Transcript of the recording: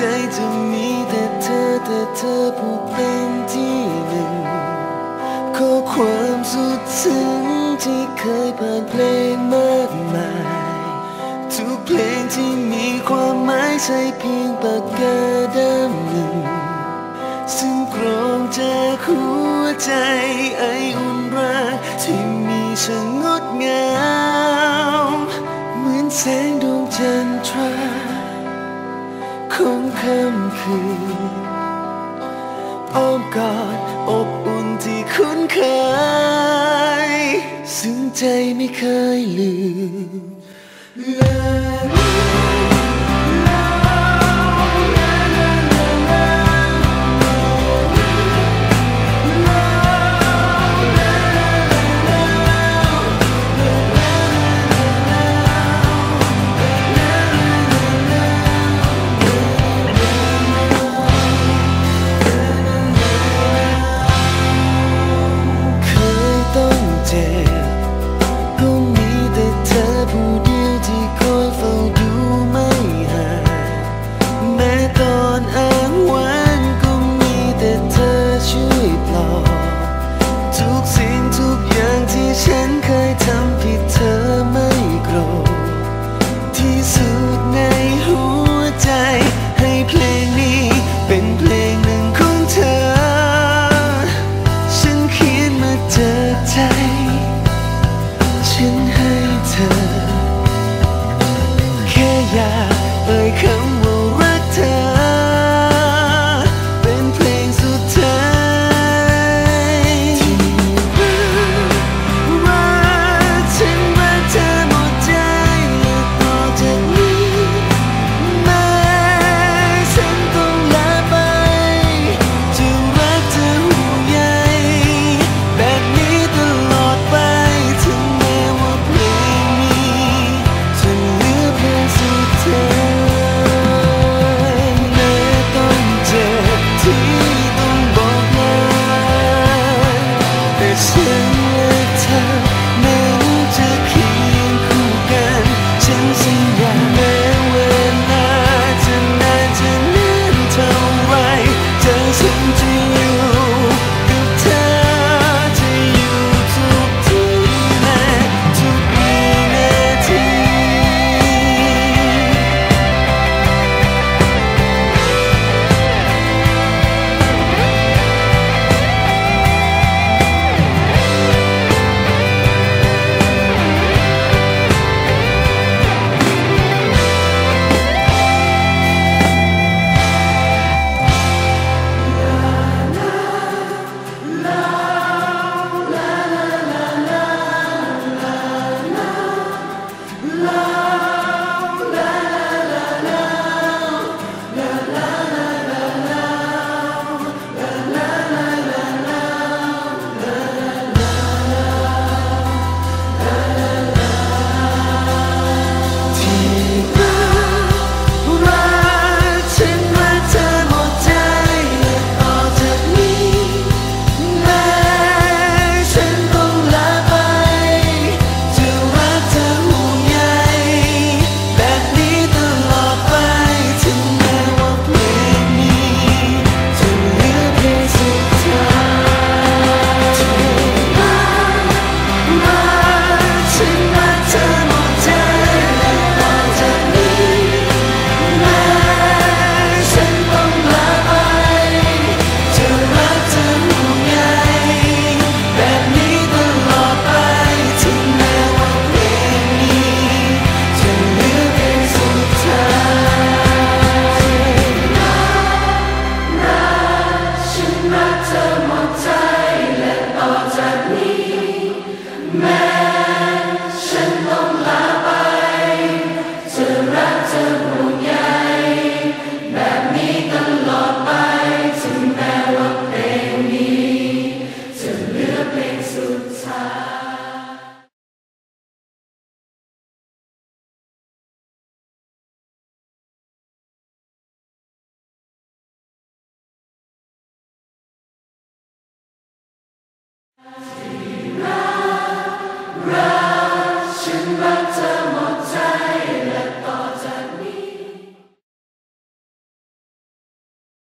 ใจจะมีแต่เธอแต่เธอผู้เป็นที่หนึ่งข้อความสุดซึ้งที่เคยผ่านเพลงมากมาย ทุกเพลงที่มีความหมายใช่เพียงปากกาดำหนึ่ง ซึ่งกรองจากหัวใจไออุ่นรักที่มีช่างงดงาม ค่ำคืนอ้อมกอดอบอุ่นที่คุ้นเคย ซึ่งใจไม่เคยลืมลย Man.